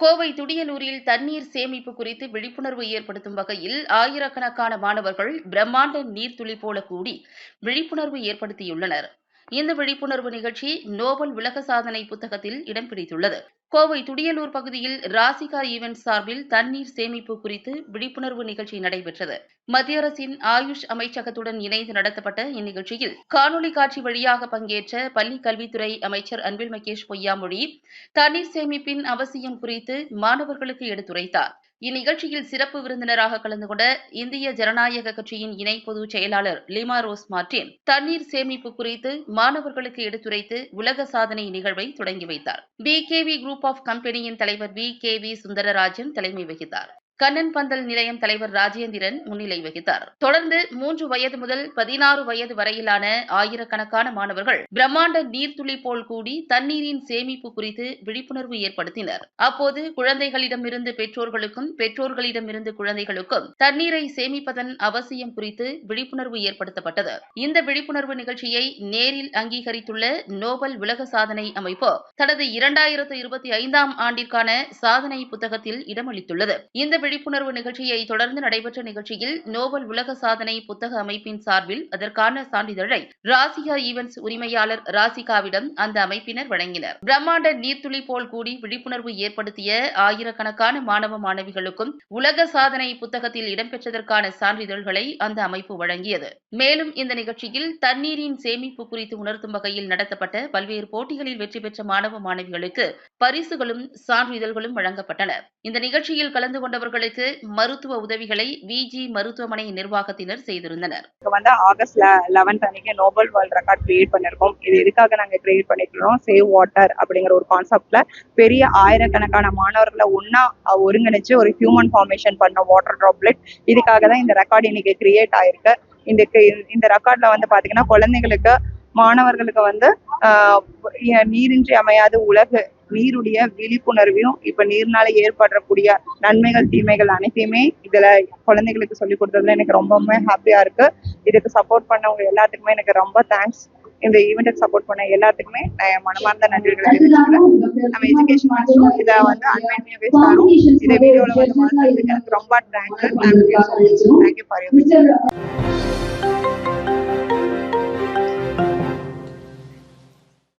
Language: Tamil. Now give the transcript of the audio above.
கோவை துடியலூரில் தண்ணீர் சேமிப்பு குறித்து விழிப்புணர்வு ஏற்படுத்தும் வகையில் ஆயிரக்கணக்கான மாணவர்கள் பிரம்மாண்ட நீர்த்துளி போல கூடி விழிப்புணர்வு ஏற்படுத்தியுள்ளனர். இந்த விழிப்புணர்வு நிகழ்ச்சி நோபல் உலக சாதனை புத்தகத்தில் இடம் பிடித்துள்ளது. கோவை துடியலூர் பகுதியில் ராசிகா ஈவென்ட் சார்பில் தண்ணீர் சேமிப்பு குறித்து விழிப்புணர்வு நிகழ்ச்சி நடைபெற்றது. மத்திய அரசின் ஆயுஷ் அமைச்சகத்துடன் இணைந்து நடத்தப்பட்ட இந்நிகழ்ச்சியில் காணொலி காட்சி வழியாக பங்கேற்ற பள்ளி கல்வித்துறை அமைச்சர் அன்பில் மகேஷ் பொய்யாமொழி தண்ணீர் சேமிப்பின் அவசியம் குறித்து மாணவர்களுக்கு எடுத்துரைத்தார். இந்நிகழ்ச்சியில் சிறப்பு விருந்தினராக கலந்து கொண்ட இந்திய ஜனநாயக கட்சியின் இணை பொதுச் செயலாளர் லிமா ரோஸ் மார்டின் தண்ணீர் சேமிப்பு குறித்து மாணவர்களுக்கு எடுத்துரைத்து உலக சாதனை நிகழ்வை தொடங்கி வைத்தார். பிகேவி குரூப் ஆஃப் கம்பெனியின் தலைவர் வி கே வி சுந்தரராஜன் தலைமை வகித்தார். கண்ணன் பந்தல் நிலையம் தலைவர் ராஜேந்திரன் முன்னிலை வகித்தார். தொடர்ந்து மூன்று வயது முதல் பதினாறு வயது வரையிலான ஆயிரக்கணக்கான மாணவர்கள் பிரம்மாண்ட நீர்த்துளி போல் கூடி தண்ணீரின் சேமிப்பு குறித்து விழிப்புணர்வு ஏற்படுத்தினர். அப்போது குழந்தைகளிடமிருந்து பெற்றோர்களுக்கும் பெற்றோர்களிடமிருந்து குழந்தைகளுக்கும் தண்ணீரை சேமிப்பதன் அவசியம் குறித்து விழிப்புணர்வு ஏற்படுத்தப்பட்டது. இந்த விழிப்புணர்வு நிகழ்ச்சியை நேரில் அங்கீகரித்துள்ள நோபல் உலக சாதனை அமைப்பு தனது இரண்டாயிரத்து இருபத்தி ஐந்தாம் ஆண்டிற்கான சாதனை புத்தகத்தில் இடமளித்துள்ளது. இந்த விழிப்புணர்வு நிகழ்ச்சியை தொடர்ந்து நடைபெற்ற நிகழ்ச்சியில் நோபல் உலக சாதனை புத்தக அமைப்பின் சார்பில் அதற்கான சான்றிதழை ராசிகா ஈவென்ட்ஸ் உரிமையாளர் ராசிகாவிடம் அந்த அமைப்பினர் வழங்கினர். பிரம்மாண்ட நீர்த்துளி போல் கூடி விழிப்புணர்வு ஏற்படுத்திய ஆயிரக்கணக்கான மாணவ மாணவிகளுக்கும் உலக சாதனை புத்தகத்தில் இடம்பெற்றதற்கான சான்றிதழ்களை அந்த அமைப்பு வழங்கியது. மேலும் இந்த நிகழ்ச்சியில் தண்ணீரின் சேமிப்பு குறித்து உணர்த்தும் வகையில் நடத்தப்பட்ட பல்வேறு போட்டிகளில் வெற்றி பெற்ற மாணவ மாணவிகளுக்கு பரிசுகளும் சான்றிதழ்களும் வழங்கப்பட்டன. இந்த நிகழ்ச்சியில் கலந்து கொண்டவர்கள் அவர்களுக்கு மருத்துவ உதவிகளை விஜி மருத்துவமனை நிர்வாகத்தினர் செய்திருந்தனர். இப்போ வந்து ஆகஸ்ட் லெவன்த் அன்னைக்கு நோபல் வேர்ல்ட் ரெக்கார்ட் கிரியேட் பண்ணிருக்கோம். இது எதுக்காக நாங்க கிரியேட் பண்ணிக்கிறோம் சேவ் வாட்டர் அப்படிங்கிற ஒரு கான்செப்ட்ல பெரிய ஆயிரக்கணக்கான மாணவர்களை ஒன்னா ஒருங்கிணைச்சு ஒரு ஹியூமன் ஃபார்மேஷன் பண்ண வாட்டர் ட்ராப்லெட் இதுக்காக தான் இந்த ரெக்கார்ட் இன்னைக்கு கிரியேட் ஆயிருக்கு. இந்த கி- இந்த ரெக்கார்ட்ல வந்து பாத்தீங்கன்னா குழந்தைங்களுக்கு மாணவர்களுக்கு வந்து நீரின்றி அமையாத உலகு நீருடைய விழிப்புணர்வையும் இப்ப நீர்னால ஏற்படக்கூடிய நன்மைகள் தீமைகள் அனைத்தையுமே இதுல குழந்தைகளுக்கு சொல்லி கொடுத்ததுல எனக்கு ரொம்பவுமே ஹாப்பியா இருக்கு. இதுக்கு சப்போர்ட் பண்ணவங்க எல்லாத்துக்குமே எனக்கு ரொம்ப தேங்க்ஸ் இந்த ஈவெண்ட்டுக்கு சப்போர்ட் பண்ண எல்லாத்துக்குமே நான் மனமார்ந்த நன்றிகளை தெரிவிச்சுக்கிறேன். நம்ம எஜுகேஷன் மினிஸ்டரும் இதை வந்து அன்மைன்மையாவே சாரும் இதை வீடியோல வந்து எனக்கு ரொம்ப தேங்க்யூ தேங்க்யூ ஃபார் யூ